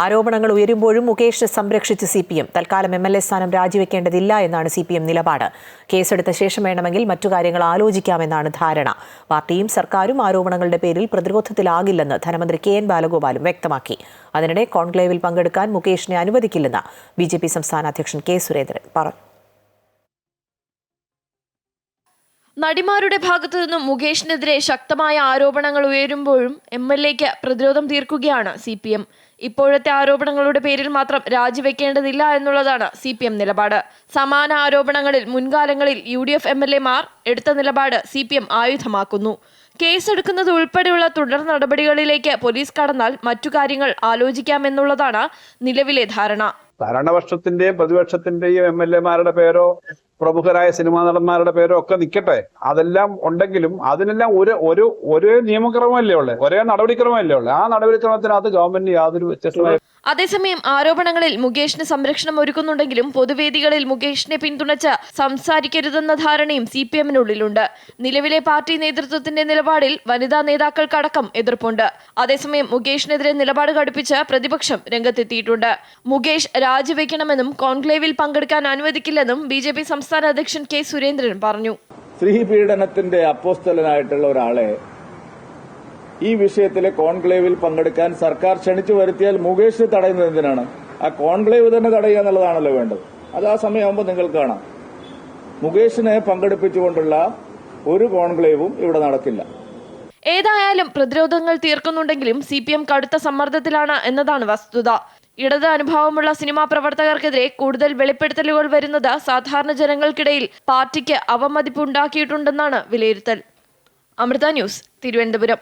ആരോപണങ്ങൾ ഉയരുമ്പോഴും മുകേഷ് സംരക്ഷിച്ച് സി പി എം. തൽക്കാലം എം എൽ എ സ്ഥാനം രാജിവെക്കേണ്ടതില്ല എന്നാണ് സി പി എം നിലപാട്. കേസെടുത്ത ശേഷം വേണമെങ്കിൽ മറ്റു കാര്യങ്ങൾ ആലോചിക്കാമെന്നാണ് ധാരണ. പാർട്ടിയും സർക്കാരും ആരോപണങ്ങളുടെ പേരിൽ പ്രതിരോധത്തിലാകില്ലെന്ന് ധനമന്ത്രി കെ എൻ ബാലഗോപാലും വ്യക്തമാക്കി. അതിനിടെ കോൺക്ലേവിൽ പങ്കെടുക്കാൻ മുകേഷിനെ അനുവദിക്കില്ലെന്ന് ബി സംസ്ഥാന അധ്യക്ഷൻ കെ സുരേന്ദ്രൻ പറഞ്ഞു. നടിമാരുടെ ഭാഗത്തു നിന്നും മുകേഷിനെതിരെ ശക്തമായ ആരോപണങ്ങൾ ഉയരുമ്പോഴും എം എൽ എക്ക് പ്രതിരോധം തീർക്കുകയാണ് സി പി എം. ഇപ്പോഴത്തെ ആരോപണങ്ങളുടെ പേരിൽ മാത്രം രാജിവെക്കേണ്ടതില്ല എന്നുള്ളതാണ് സി പി എം നിലപാട്. സമാന ആരോപണങ്ങളിൽ മുൻകാലങ്ങളിൽ U D F M L എമാർ എടുത്ത നിലപാട് സി പി എം ആയുധമാക്കുന്നു. കേസെടുക്കുന്നത് ഉൾപ്പെടെയുള്ള തുടർ നടപടികളിലേക്ക് പോലീസ് കടന്നാൽ മറ്റു കാര്യങ്ങൾ ആലോചിക്കാമെന്നുള്ളതാണ് നിലവിലെ ധാരണ. ഭരണപക്ഷത്തിന്റെയും പ്രതിപക്ഷത്തിന്റെയും എം എൽ എമാരുടെ പേരോ പ്രമുഖരായ സിനിമാ നടന്മാരുടെ പേരോ ഒക്കെ നിൽക്കട്ടെ അതെല്ലാം ഉണ്ടെങ്കിലും അതിനെല്ലാം ഒരു ഒരു ഒരേ നിയമക്രമമല്ലേ ഉള്ളത് ഒരേ നടപടിക്രമമല്ലേ ഉള്ളത് ആ നടപടിക്രമത്തിനകത്ത് ഗവൺമെന്റിന് യാതൊരു വ്യത്യസ്തമായ അതേസമയം ആരോപണങ്ങളിൽ മുകേഷിന് സംരക്ഷണം ഒരുക്കുന്നുണ്ടെങ്കിലും പൊതുവേദികളിൽ മുകേഷിനെ പിന്തുണച്ച് സംസാരിക്കരുതെന്ന ധാരണയും സി പി എമ്മിനുള്ളിലുണ്ട്. നിലവിലെ പാർട്ടി നേതൃത്വത്തിന്റെ നിലപാടിൽ വനിതാ നേതാക്കൾക്കടക്കം എതിർപ്പുണ്ട്. അതേസമയം മുകേഷിനെതിരെ നിലപാട് കടുപ്പിച്ച് പ്രതിപക്ഷം രംഗത്തെത്തിയിട്ടുണ്ട്. മുകേഷ് രാജിവെക്കണമെന്നും കോൺക്ലേവിൽ പങ്കെടുക്കാൻ അനുവദിക്കില്ലെന്നും ബി ജെ പി സംസ്ഥാന അധ്യക്ഷൻ കെ സുരേന്ദ്രൻ പറഞ്ഞു. സ്ത്രീ പീഡനത്തിന്റെ അപ്പോസ്തലനായിട്ടുള്ള ഒരാളെ ഈ വിഷയത്തിലെ കോൺക്ലേവിൽ പങ്കെടുക്കാൻ സർക്കാർ ക്ഷണിച്ചു വരുത്തിയാൽ മുകേഷിനെ തടയുന്നത് എന്തിനാണ്? ആ കോൺക്ലേവ് തന്നെ തടയുക എന്നുള്ളതാണല്ലോ വേണ്ടത്. അത് ആ സമയമാകുമ്പോൾ നിങ്ങൾ കാണാം. മുകേഷിനെ പങ്കെടുപ്പിച്ചുകൊണ്ടുള്ള ഒരു കോൺക്ലേവും ഇവിടെ നടക്കില്ല. ഏതായാലും പ്രതിരോധങ്ങൾ തീർക്കുന്നുണ്ടെങ്കിലും സി പി എം കടുത്ത സമ്മർദ്ദത്തിലാണ് എന്നതാണ് വസ്തുത. ഇടത് അനുഭാവമുള്ള സിനിമാ പ്രവർത്തകർക്കെതിരെ കൂടുതൽ വെളിപ്പെടുത്തലുകൾ വരുന്നത് സാധാരണ ജനങ്ങൾക്കിടയിൽ പാർട്ടിക്ക് അവമതിപ്പുണ്ടാക്കിയിട്ടുണ്ടെന്നാണ് വിലയിരുത്തൽ. അമൃത ന്യൂസ് തിരുവനന്തപുരം.